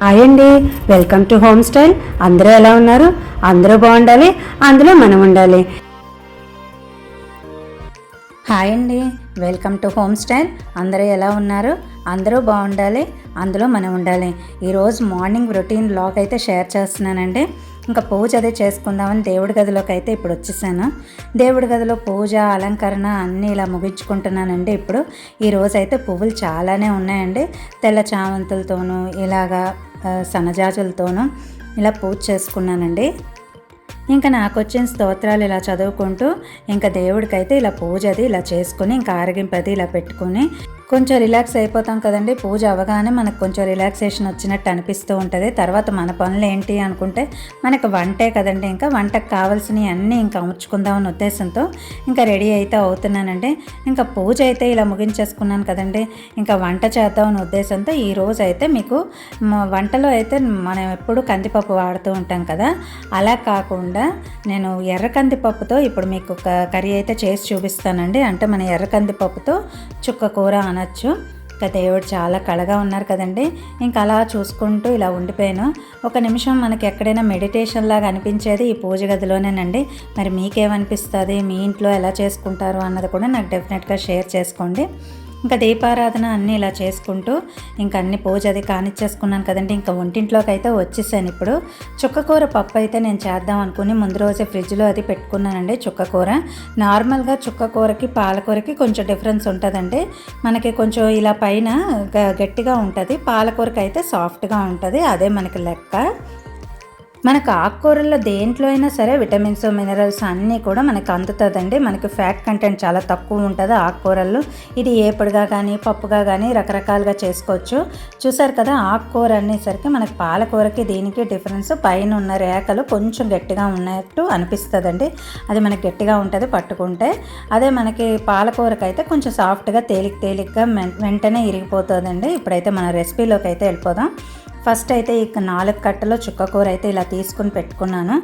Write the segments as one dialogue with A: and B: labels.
A: Hi అండి welcome to home style అందరూ ఎలా ఉన్నారు? అందరూ బాగుండాలి అందులో మనం ఉండాలి. హాయ్ అండి వెల్కమ్ టు హోమ్ స్టైల్ అందరూ ఎలా ఉన్నారు? అందరూ బాగుండాలి అందులో మనం ఉండాలి. ఈరోజు మార్నింగ్ రొటీన్ బ్లాగ్ అయితే షేర్ చేస్తున్నానండి. ఇంకా పూజ అదే చేసుకుందామని దేవుడి గదిలోకి అయితే ఇప్పుడు వచ్చేసాను. దేవుడి గదిలో పూజ అలంకరణ అన్నీ ఇలా ముగించుకుంటున్నానండి. ఇప్పుడు ఈరోజైతే అయితే పువ్వులు చాలానే ఉన్నాయండి. తెల్ల చామంతులతోనూ ఇలాగా సన్నజాజులతోనూ ఇలా పూజ చేసుకున్నానండి. ఇంకా నాకు వచ్చిన స్తోత్రాలు ఇలా చదువుకుంటూ ఇంకా దేవుడికైతే ఇలా పూజ అది ఇలా చేసుకుని ఇంకా ఆరగింపది ఇలా పెట్టుకుని కొంచెం రిలాక్స్ అయిపోతాం కదండి. పూజ అవగానే మనకు కొంచెం రిలాక్సేషన్ వచ్చినట్టు అనిపిస్తూ ఉంటుంది. తర్వాత మన పనులు ఏంటి అనుకుంటే మనకు వంటే కదండి. ఇంకా వంటకు కావాల్సినవి అన్నీ ఇంకా అమర్చుకుందామని ఉద్దేశంతో ఇంకా రెడీ అయితే అవుతున్నానండి. ఇంకా పూజ అయితే ఇలా ముగించేసుకున్నాను కదండి. ఇంకా వంట చేద్దామని ఉద్దేశంతో ఈ రోజు అయితే మీకు వంటలో అయితే మనం ఎప్పుడు కందిపప్పు వాడుతూ ఉంటాం కదా. అలా కాకుండా నేను ఎర్ర కందిపప్పుతో ఇప్పుడు మీకు ఒక కర్రీ అయితే చేసి చూపిస్తానండి. అంటే మన ఎర్ర కందిపప్పుతో చుక్క కూర అనొచ్చు ఇంకా దేవుడు చాలా కళగా ఉన్నారు కదండి. ఇంకా అలా చూసుకుంటూ ఇలా ఉండిపోయాను. ఒక నిమిషం మనకి ఎక్కడైనా మెడిటేషన్ లాగా అనిపించేది ఈ పూజ గదిలోనేనండి. మరి మీకేమనిపిస్తుంది? మీ ఇంట్లో ఎలా చేసుకుంటారు అన్నది కూడా నాకు డెఫినెట్గా షేర్ చేసుకోండి. ఇంకా దీపారాధన అన్నీ ఇలా చేసుకుంటూ ఇంకా అన్ని పూజ అది కానిచ్చేసుకున్నాను కదండి. ఇంకా వంటింట్లోకి అయితే వచ్చేసాను ఇప్పుడు. చుక్కకూర పప్పు అయితే నేను చేద్దాం అనుకుని ముందు రోజే ఫ్రిడ్జ్లో అది పెట్టుకున్నానండి చుక్కకూర. నార్మల్గా చుక్కకూరకి పాలకూరకి కొంచెం డిఫరెన్స్ ఉంటుందండి. మనకి కొంచెం ఇలా పైన గ- గట్టిగా ఉంటుంది. పాలకూరకి అయితే సాఫ్ట్గా ఉంటుంది. అదే మనకి లెక్క. మనకు ఆకుకూరల్లో దేంట్లో అయినా సరే విటమిన్స్ మినరల్స్ అన్నీ కూడా మనకు అందుతుందండి. మనకి ఫ్యాట్ కంటెంట్ చాలా తక్కువ ఉంటుంది ఆకుకూరల్లో. ఇది ఏపుడుగా కానీ పప్పుగా కానీ రకరకాలుగా చేసుకోవచ్చు. చూసారు కదా ఆకుకూర అనేసరికి మనకి పాలకూరకి దీనికి డిఫరెన్స్ పైన ఉన్న రేఖలు కొంచెం గట్టిగా ఉన్నట్టు అనిపిస్తుందండి. అది మనకి గట్టిగా ఉంటుంది పట్టుకుంటే. అదే మనకి పాలకూరకి అయితే కొంచెం సాఫ్ట్గా తేలిక తేలికగా వెంటనే ఇరిగిపోతుందండి. ఇప్పుడైతే మన రెసిపీలోకి అయితే వెళ్ళిపోదాం. ఫస్ట్ అయితే ఇక నాలుగు కట్టలో చుక్కకూర అయితే ఇలా తీసుకుని పెట్టుకున్నాను.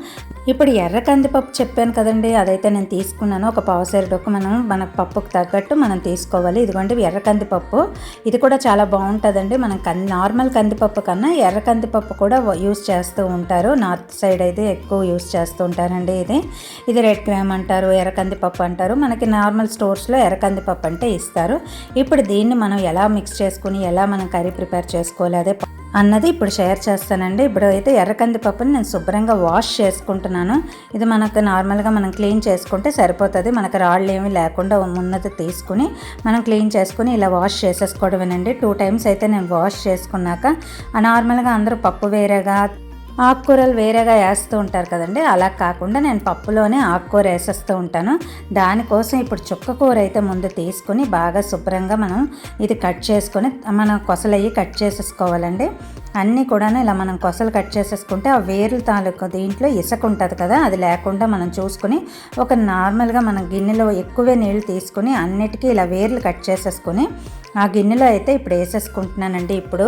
A: ఇప్పుడు ఎర్ర కందిపప్పు చెప్పాను కదండి అదైతే నేను తీసుకున్నాను. ఒక పావుసేరు డొక్కు మనం మన పప్పుకు తగ్గట్టు మనం తీసుకోవాలి. ఇదిగోండి ఎర్ర కందిపప్పు. ఇది కూడా చాలా బాగుంటుందండి. మనం కంది నార్మల్ కందిపప్పు కన్నా ఎర్ర కందిపప్పు కూడా యూస్ చేస్తూ ఉంటారు. నార్త్ సైడ్ అయితే ఎక్కువ యూస్ చేస్తూ ఉంటారండి ఇది. ఇది రెడ్ గ్రామ్ అంటారు ఎర్ర కందిపప్పు అంటారు. మనకి నార్మల్ స్టోర్స్లో ఎర్ర కందిపప్పు అంటే ఇస్తారు. ఇప్పుడు దీన్ని మనం ఎలా మిక్స్ చేసుకుని ఎలా మనం కర్రీ ప్రిపేర్ చేసుకోవాలి అదే అన్నది ఇప్పుడు షేర్ చేస్తానండి. ఇప్పుడు అయితే ఎర్ర పప్పుని నేను శుభ్రంగా వాష్ చేసుకుంటున్నాను. ఇది మనకు నార్మల్గా మనం క్లీన్ చేసుకుంటే సరిపోతుంది. మనకు రాళ్ళు ఏమీ లేకుండా ఉన్నది తీసుకుని మనం క్లీన్ చేసుకుని ఇలా వాష్ చేసేసుకోవడమేనండి. టూ టైమ్స్ అయితే నేను వాష్ చేసుకున్నాక ఆ నార్మల్గా అందరూ పప్పు వేరేగా ఆకుకూరలు వేరేగా వేస్తూ ఉంటారు కదండి. అలా కాకుండా నేను పప్పులోనే ఆకుకూర వేసేస్తూ ఉంటాను. దానికోసం ఇప్పుడు చుక్క కూర అయితే ముందు తీసుకుని బాగా శుభ్రంగా మనం ఇది కట్ చేసుకొని మనం కొసలయ్యి కట్ చేసేసుకోవాలండి. అన్నీ కూడా ఇలా మనం కొసలు కట్ చేసేసుకుంటే ఆ వేర్ల తాలూకు దీంట్లో ఇసుక ఉంటుంది కదా అది లేకుండా మనం చూసుకుని ఒక నార్మల్గా మనం గిన్నెలో ఎక్కువే నీళ్ళు తీసుకుని అన్నిటికీ ఇలా వేర్లు కట్ చేసేసుకొని ఆ గిన్నెలో అయితే ఇప్పుడు వేసేసుకుంటున్నానండి. ఇప్పుడు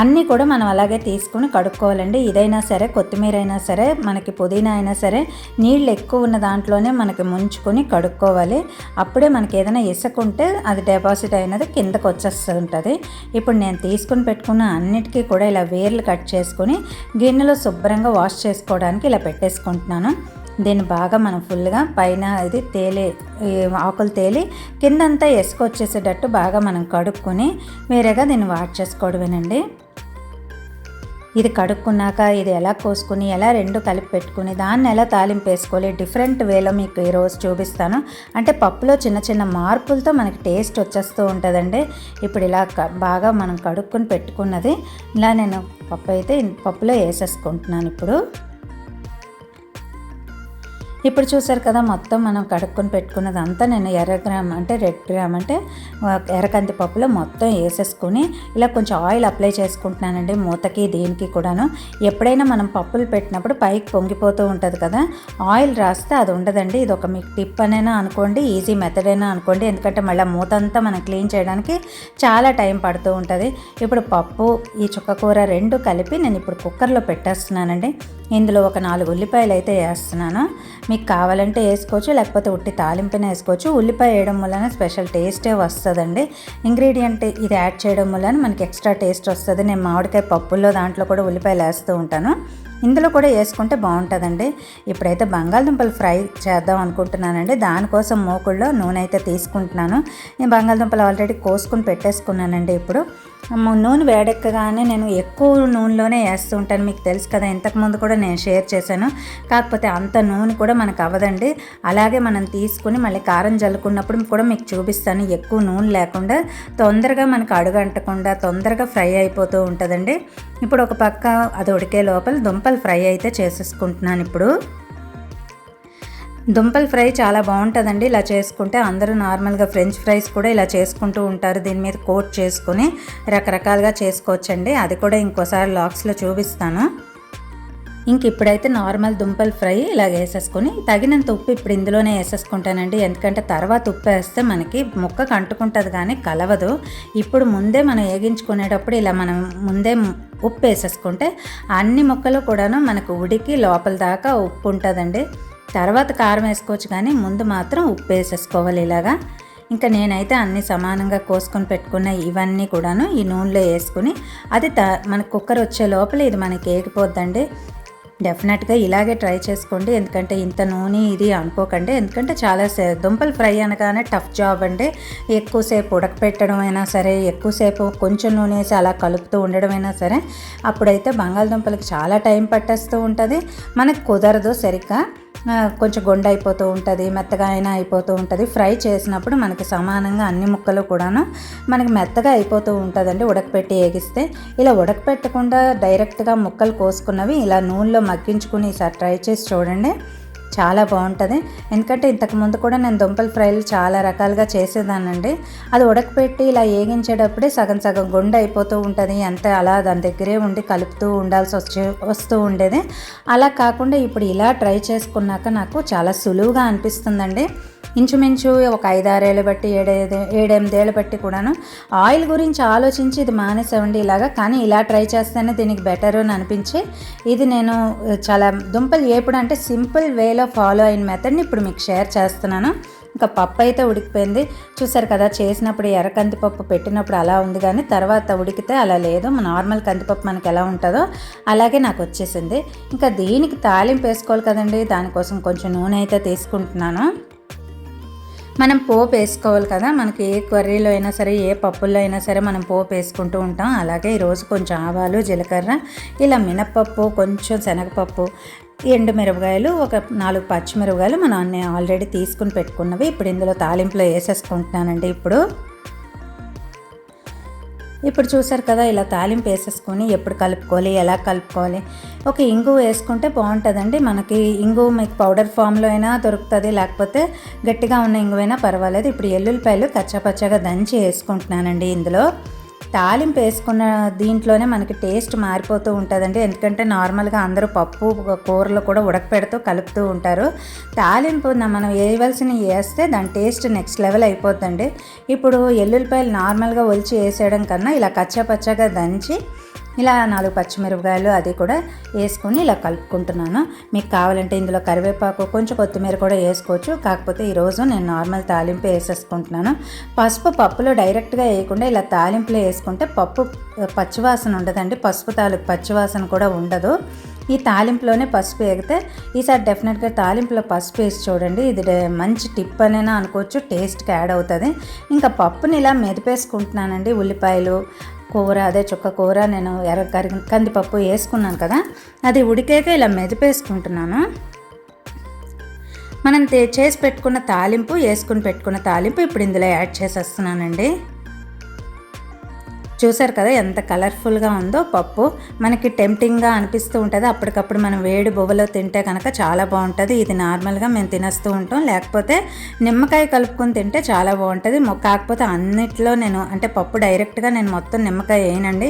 A: అన్నీ కూడా మనం అలాగే తీసుకుని కడుక్కోవాలండి. ఇదైనా సరే కొత్తిమీర అయినా సరే మనకి పుదీనా అయినా సరే నీళ్ళు ఎక్కువ ఉన్న దాంట్లోనే మనకి ముంచుకొని కడుక్కోవాలి. అప్పుడే మనకి ఏదైనా ఇసుకుంటే అది డిపాజిట్ అయినది కిందకు వచ్చేస్తుంటుంది. ఇప్పుడు నేను తీసుకుని పెట్టుకున్న అన్నిటికీ కూడా ఇలా వేర్లు కట్ చేసుకొని గిన్నెలో శుభ్రంగా వాష్ చేసుకోవడానికి ఇలా పెట్టేసుకుంటున్నాను. దీన్ని బాగా మనం ఫుల్గా పైన ఇది తేలి ఆకులు తేలి కిందంతా ఎసుకొచ్చేసేటట్టు బాగా మనం కడుక్కొని వేరేగా దీన్ని వాష్ చేసుకోవడమేనండి. ఇది కడుక్కున్నాక ఇది ఎలా కోసుకుని ఎలా రెండు కలిపి పెట్టుకుని దాన్ని ఎలా తాలింపు వేసుకోవాలి డిఫరెంట్ వేలో మీకు ఈరోజు చూపిస్తాను. అంటే పప్పులో చిన్న చిన్న మార్పులతో మనకి టేస్ట్ వచ్చేస్తూ ఉంటుందండి. ఇప్పుడు ఇలా బాగా మనం కడుక్కొని పెట్టుకున్నది ఇలా నేను పప్పు అయితే పప్పులో వేసేసుకుంటున్నాను ఇప్పుడు. ఇప్పుడు చూసారు కదా మొత్తం మనం కడుక్కొని పెట్టుకున్నది అంతా నేను ఎర్ర గ్రామ్ అంటే రెడ్ గ్రామ్ అంటే ఆ, ఎర్రకంది పప్పులో మొత్తం వేసేసుకొని ఇలా కొంచెం ఆయిల్ అప్లై చేసుకుంటున్నానండి మూతకి దీనికి కూడాను. ఎప్పుడైనా మనం పప్పులు పెట్టినప్పుడు పైకి పొంగిపోతూ ఉంటుంది కదా ఆయిల్ రాస్తే అది ఉండదండి. ఇది ఒక మీకు టిప్ అనైనా అనుకోండి ఈజీ మెథడ్ అయినా అనుకోండి. ఎందుకంటే మళ్ళీ మూత అంతా మనం క్లీన్ చేయడానికి చాలా టైం పడుతూ ఉంటుంది. ఇప్పుడు పప్పు ఈ చుక్కకూర రెండు కలిపి నేను ఇప్పుడు కుక్కర్లో పెట్టేస్తున్నానండి. ఇందులో ఒక నాలుగు ఉల్లిపాయలు అయితే వేస్తున్నాను. మీకు కావాలంటే వేసుకోవచ్చు లేకపోతే ఉట్టి తాలింపునే వేసుకోవచ్చు. ఉల్లిపాయ వేయడం వలన స్పెషల్ టేస్టే వస్తుందండి. ఇంగ్రీడియంట్ ఇది యాడ్ చేయడం వలన మనకి ఎక్స్ట్రా టేస్ట్ వస్తుంది. నేను మామిడికాయ పప్పుల్లో దాంట్లో కూడా ఉల్లిపాయలు వేస్తూ ఉంటాను. ఇందులో కూడా వేసుకుంటే బాగుంటుందండి. ఇప్పుడైతే బంగాళదుంపలు ఫ్రై చేద్దాం అనుకుంటున్నానండి. దానికోసం మూకుల్లో నూనె అయితే తీసుకుంటున్నాను. నేను బంగాళదుంపలు ఆల్రెడీ కోసుకుని పెట్టేసుకున్నానండి ఇప్పుడు. నూనె వేడెక్కగానే నేను ఎక్కువ నూనెలోనే వేస్తూ ఉంటాను. మీకు తెలుసు కదా ఇంతకుముందు కూడా నేను షేర్ చేశాను. కాకపోతే అంత నూనె కూడా మనకు అవ్వదండి. అలాగే మనం తీసుకుని మళ్ళీ కారం జల్లుకున్నప్పుడు కూడా మీకు చూపిస్తాను. ఎక్కువ నూనె లేకుండా తొందరగా మనకు అడుగంటకుండా తొందరగా ఫ్రై అయిపోతూ ఉంటుందండి. ఇప్పుడు ఒక పక్క అది ఉడికే లోపల దుంపలు ఫ్రై అయితే చేసేసుకుంటున్నాను ఇప్పుడు. దుంపలు ఫ్రై చాలా బాగుంటుందండి. ఇలా చేసుకుంటే అందరూ నార్మల్గా ఫ్రెంచ్ ఫ్రైస్ కూడా ఇలా చేసుకుంటూ ఉంటారు. దీని మీద కోట్ చేసుకుని రకరకాలుగా చేసుకోవచ్చండి. అది కూడా ఇంకోసారి లాక్స్లో చూపిస్తాను. ఇంక ఇప్పుడైతే నార్మల్ దుంపల ఫ్రై ఇలా వేసేసుకొని తగినంత ఉప్పు ఇప్పుడు ఇందులోనే వేసేసుకుంటానండి. ఎందుకంటే తర్వాత ఉప్పు వేస్తే మనకి ముక్క కంటుకుంటుంది కానీ కలవదు. ఇప్పుడు ముందే మనం వేగించుకునేటప్పుడు ఇలా మనం ముందే ఉప్పు వేసేసుకుంటే అన్ని ముక్కలు కూడాను మనకు ఉడికి లోపల దాకా ఉప్పు ఉంటుందండి. తర్వాత కారం వేసుకోవచ్చు కానీ ముందు మాత్రం ఉప్పు వేసేసుకోవాలి ఇలాగా. ఇంకా నేనైతే అన్ని సమానంగా కోసుకొని పెట్టుకున్న ఇవన్నీ కూడాను ఈ నూనెలో వేసుకుని అది త మన కుక్కర్ వచ్చే లోపల ఇది మనకి ఏగిపోద్దండి. డెఫినెట్గా ఇలాగే ట్రై చేసుకోండి. ఎందుకంటే ఇంత నూనె ఇది అనుకోకండి. ఎందుకంటే చాలా దుంపలు ఫ్రై అనగానే టఫ్ జాబ్ అండి. ఎక్కువసేపు ఉడకపెట్టడం అయినా సరే ఎక్కువసేపు కొంచెం నూనె వేసి అలా కలుపుతూ ఉండడం అయినా సరే అప్పుడైతే బంగాళదుంపలకు చాలా టైం పట్టేస్తూ ఉంటుంది. మనకు కుదరదు సరిగ్గా. కొంచెం గొండ అయిపోతూ ఉంటుంది మెత్తగా అయినా అయిపోతూ ఉంటుంది. ఫ్రై చేసినప్పుడు మనకి సమానంగా అన్ని ముక్కలు కూడాను మనకి మెత్తగా అయిపోతూ ఉంటుందండి ఉడకపెట్టి వేగిస్తే ఇలా ఉడకపెట్టకుండా డైరెక్ట్గా ముక్కలు కోసుకున్నవి ఇలా నూనెలో మగ్గించుకుని ఈసారి ట్రై చేసి చూడండి. చాలా బాగుంటుంది. ఎందుకంటే ఇంతకుముందు కూడా నేను దుంపల ఫ్రైలు చాలా రకాలుగా చేసేదానండి అది ఉడకపెట్టి ఇలా వేగించేటప్పుడే సగం సగం గుండె అయిపోతూ ఉంటుంది. అంతే అలా దాని దగ్గరే ఉండి కలుపుతూ ఉండాల్సి వచ్చే వస్తూ ఉండేది. అలా కాకుండా ఇప్పుడు ఇలా ట్రై చేసుకున్నాక నాకు చాలా సులువుగా అనిపిస్తుందండి. ఇంచుమించు ఒక ఐదారేళ్ళు బట్టి ఏడైదు ఏడెనిమిదేళ్ళు బట్టి కూడాను ఆయిల్ గురించి ఆలోచించి ఇది మానేసేవండి ఇలాగా. కానీ ఇలా ట్రై చేస్తేనే దీనికి బెటర్ అని అనిపించి ఇది నేను చాలా దుంపలు ఏపుడు అంటే సింపుల్ వేలో ఫాలో అయిన మెథడ్ని ఇప్పుడు మీకు షేర్ చేస్తున్నాను. ఇంకా పప్పు అయితే ఉడికిపోయింది. చూసారు కదా చేసినప్పుడు ఎర్ర కందిపప్పు పెట్టినప్పుడు అలా ఉంది కానీ తర్వాత ఉడికితే అలా లేదు. నార్మల్ కందిపప్పు మనకి ఎలా ఉంటుందో అలాగే నాకు వచ్చేసింది. ఇంకా దీనికి తాలింపు వేసుకోవాలి కదండి దానికోసం కొంచెం నూనె అయితే తీసుకుంటున్నాను. మనం పోపు వేసుకోవాలి కదా. మనకి ఏ కర్రీలో అయినా సరే ఏ పప్పుల్లో అయినా సరే మనం పోపు వేసుకుంటూ ఉంటాం. అలాగే ఈరోజు కొంచెం ఆవాలు జీలకర్ర ఇలా మినప్పప్పు కొంచెం శనగపప్పు ఎండు మిరపకాయలు ఒక నాలుగు పచ్చిమిరపకాయలు మనం అన్నీ ఆల్రెడీ తీసుకుని పెట్టుకున్నవి. ఇప్పుడు ఇందులో తాలింపులో వేసేసుకుంటున్నానండి. ఇప్పుడు ఇప్పుడు చూసారు కదా ఇలా తాలింపు వేసేసుకొని ఎప్పుడు కలుపుకోవాలి ఎలా కలుపుకోవాలి. ఒక ఇంగు వేసుకుంటే బాగుంటుందండి. మనకి ఇంగు మీకు పౌడర్ ఫామ్లో అయినా దొరుకుతుంది లేకపోతే గట్టిగా ఉన్న ఇంగువైనా పర్వాలేదు. ఇప్పుడు ఎల్లుల్లిపాయలు కచ్చాపచ్చగా దంచి వేసుకుంటున్నానండి ఇందులో. తాలింపు వేసుకున్న దీంట్లోనే మనకి టేస్ట్ మారిపోతూ ఉంటుందండి. ఎందుకంటే నార్మల్గా అందరూ పప్పు కూరలు కూడా ఉడకపెడుతూ కలుపుతూ ఉంటారు. తాలింపు మనం వేయవలసినవి వేస్తే దాని టేస్ట్ నెక్స్ట్ లెవెల్ అయిపోతుందండి ఇప్పుడు ఎల్లుల్లిపాయలు నార్మల్గా ఒలిచి వేసేయడం కన్నా ఇలా కచ్చాపచ్చగా దంచి ఇలా నాలుగు పచ్చిమిరపకాయలు అది కూడా వేసుకొని ఇలా కలుపుకుంటున్నాను. మీకు కావాలంటే ఇందులో కరివేపాకు కొంచెం కొత్తిమీర కూడా వేసుకోవచ్చు. కాకపోతే ఈరోజు నేను నార్మల్ తాలింపు వేసేసుకుంటున్నాను. పసుపు పప్పులో డైరెక్ట్గా వేయకుండా ఇలా తాలింపులో వేసుకుంటే పప్పు పచ్చివాసన ఉండదండి. పసుపు తాలూకు పచ్చివాసన కూడా ఉండదు. ఈ తాలింపులోనే పసుపు వేగితే ఈసారి డెఫినెట్గా తాలింపులో పసుపు వేసి చూడండి. ఇది మంచి టిప్ అనేనా అనుకోవచ్చు. టేస్ట్కి యాడ్ అవుతుంది. ఇంకా పప్పుని ఇలా మెదిపేసుకుంటున్నానండి. ఉల్లిపాయలు కూర అదే చుక్క కూర నేను ఎర్ర కరి కందిపప్పు వేసుకున్నాను కదా అది ఉడికాక ఇలా మెదిపేసుకుంటున్నాను. మనం చేసి పెట్టుకున్న తాలింపు వేసుకుని పెట్టుకున్న తాలింపు ఇప్పుడు ఇందులో యాడ్ చేసేస్తున్నానండి. చూసారు కదా ఎంత కలర్ఫుల్గా ఉందో పప్పు. మనకి టెంప్టింగ్గా అనిపిస్తూ ఉంటుంది. అప్పటికప్పుడు మనం వేడి బొవ్వలో తింటే కనుక చాలా బాగుంటుంది. ఇది నార్మల్గా మేము తినేస్తూ ఉంటాం. లేకపోతే నిమ్మకాయ కలుపుకొని తింటే చాలా బాగుంటుంది. కాకపోతే అన్నిట్లో నేను అంటే పప్పు డైరెక్ట్గా నేను మొత్తం నిమ్మకాయ వేయనండి.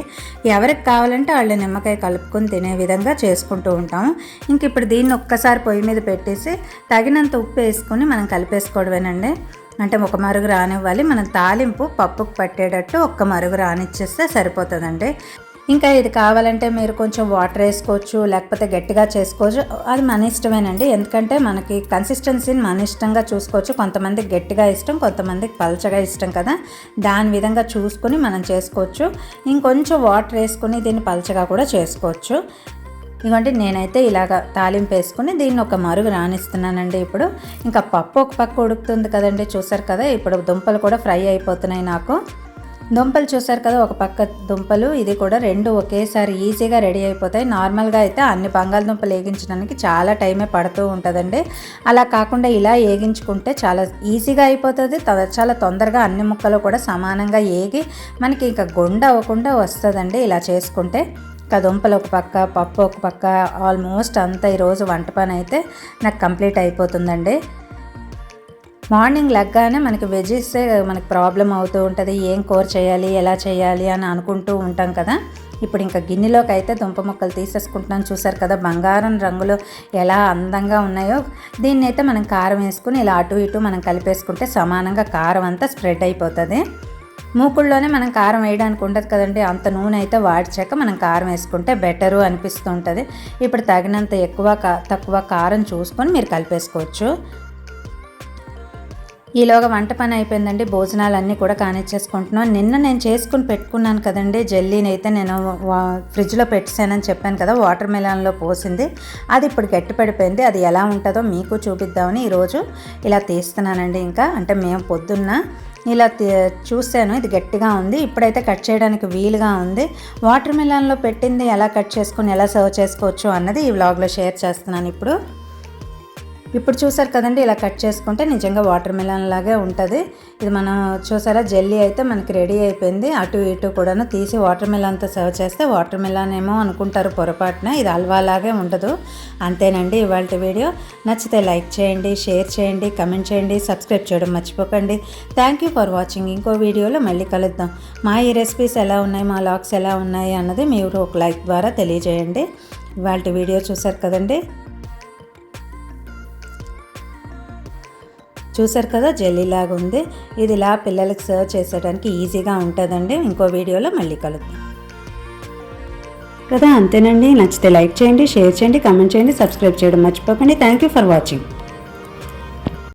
A: ఎవరికి కావాలంటే వాళ్ళు నిమ్మకాయ కలుపుకొని తినే విధంగా చేసుకుంటూ ఉంటాము. ఇంక ఇప్పుడు దీన్ని ఒక్కసారి పొయ్యి మీద పెట్టేసి తగినంత ఉప్పు వేసుకొని మనం కలిపేసుకోవడమేనండి. అంటే ఒక మరుగు రానివ్వాలి. మనం తాలింపు పప్పుకు పట్టేటట్టు ఒక్క మరుగు రానిచ్చేస్తే సరిపోతుందండి. ఇంకా ఇది కావాలంటే మీరు కొంచెం వాటర్ వేసుకోవచ్చు లేకపోతే గట్టిగా చేసుకోవచ్చు. అది మన ఇష్టమేనండి. ఎందుకంటే మనకి కన్సిస్టెన్సీని మన ఇష్టంగా చూసుకోవచ్చు. కొంతమందికి గట్టిగా ఇష్టం కొంతమందికి పలచగా ఇష్టం కదా. దాని విధంగా చూసుకుని మనం చేసుకోవచ్చు. ఇంకొంచెం వాటర్ వేసుకుని దీన్ని పలచగా కూడా చేసుకోవచ్చు. ఇవ్వండి నేనైతే ఇలాగ తాలింపు వేసుకుని దీన్ని ఒక మరుగు రాణిస్తున్నానండి ఇప్పుడు. ఇంకా పప్పు ఒక పక్క ఉడుకుతుంది కదండి చూసారు కదా? ఇప్పుడు దుంపలు కూడా ఫ్రై అయిపోతున్నాయి నాకు. దుంపలు చూసారు కదా ఒక పక్క దుంపలు ఇది కూడా రెండు ఒకేసారి ఈజీగా రెడీ అయిపోతాయి. నార్మల్గా అయితే అన్ని బంగాళదుంపలు వేగించడానికి చాలా టైమే పడుతూ ఉంటుందండి. అలా కాకుండా ఇలా వేగించుకుంటే చాలా ఈజీగా అయిపోతుంది. చాలా తొందరగా అన్ని ముక్కలు కూడా సమానంగా ఏగి మనకి ఇంకా గుండ అవ్వకుండా వస్తుందండి ఇలా చేసుకుంటే. ఇంకా దుంపలు ఒక పక్క పప్పు ఒక పక్క ఆల్మోస్ట్ అంతా ఈరోజు వంట పని అయితే నాకు కంప్లీట్ అయిపోతుందండి. మార్నింగ్ లెగ్గానే మనకి వెజెస్ మనకి ప్రాబ్లం అవుతూ ఉంటుంది ఏం కూర చేయాలి ఎలా చేయాలి అని అనుకుంటూ ఉంటాం కదా. ఇప్పుడు ఇంకా గిన్నెలోకి అయితే దుంప మొక్కలు తీసేసుకుంటున్నాను చూసారు కదా బంగారం రంగులు ఎలా అందంగా ఉన్నాయో. దీన్ని అయితే మనం కారం వేసుకుని ఇలా అటు ఇటు మనం కలిపేసుకుంటే సమానంగా కారం అంతా స్ప్రెడ్ అయిపోతుంది. మూకుళ్ళలోనే మనం కారం వేయడానికి ఉండదు కదండి. అంత నూనె అయితే వాడిచాక మనం కారం వేసుకుంటే బెటరు అనిపిస్తూ ఉంటుంది. ఇప్పుడు తగినంత ఎక్కువ తక్కువ కారం చూసుకొని మీరు కలిపేసుకోవచ్చు. ఈలోగా వంట పని అయిపోయిందండి. భోజనాలు అన్నీ కూడా కానిచ్చేసుకుంటున్నాను. నిన్న నేను చేసుకుని పెట్టుకున్నాను కదండి. జెల్లీని అయితే నేను ఫ్రిడ్జ్లో పెట్టేశానని చెప్పాను కదా వాటర్ మెలాన్లో పోసింది. అది ఇప్పుడు గట్టి పడిపోయింది అది ఎలా ఉంటుందో మీకు చూపిద్దామని ఈరోజు ఇలా తీస్తున్నానండి. ఇంకా అంటే మేము పొద్దున్న ఇలా చూశాను. ఇది గట్టిగా ఉంది. ఇప్పుడైతే కట్ చేయడానికి వీలుగా ఉంది. వాటర్ మిలాన్లో పెట్టింది ఎలా కట్ చేసుకుని ఎలా సర్వ్ చేసుకోవచ్చు అన్నది ఈ వ్లాగ్లో షేర్ చేస్తున్నాను ఇప్పుడు. ఇప్పుడు చూసారు కదండి ఇలా కట్ చేసుకుంటే నిజంగా వాటర్ మిలన్ లాగే ఉంటుంది. ఇది మనం చూసారా జెల్లీ అయితే మనకి రెడీ అయిపోయింది. అటు ఇటు కూడాను తీసి వాటర్ మిలన్తో సర్వ్ చేస్తే వాటర్ మిలన్ ఏమో అనుకుంటారు పొరపాటున ఇది హల్వా లాగే ఉండదు. అంతేనండి ఇవాళ వీడియో. నచ్చితే లైక్ చేయండి షేర్ చేయండి కమెంట్ చేయండి సబ్స్క్రైబ్ చేయడం మర్చిపోకండి. థ్యాంక్ యూ ఫర్ వాచింగ్ ఇంకో వీడియోలో మళ్ళీ కలుద్దాం. మా ఈ రెసిపీస్ ఎలా ఉన్నాయి మా లాక్స్ ఎలా ఉన్నాయి అన్నది మీరు ఒక లైక్ ద్వారా తెలియజేయండి. ఇవాళ వీడియో చూసారు కదండి. చూసారు కదా జెల్లీలాగా ఉంది. ఇది ఇలా పిల్లలకి సర్వ్ చేసేయడానికి ఈజీగా ఉంటుందండి. ఇంకో వీడియోలో మళ్ళీ కలుద్దాం. కదా అంతేనండి. నచ్చితే లైక్ చేయండి షేర్ చేయండి కమెంట్ చేయండి సబ్స్క్రైబ్ చేయడం మర్చిపోకండి. Thank you for watching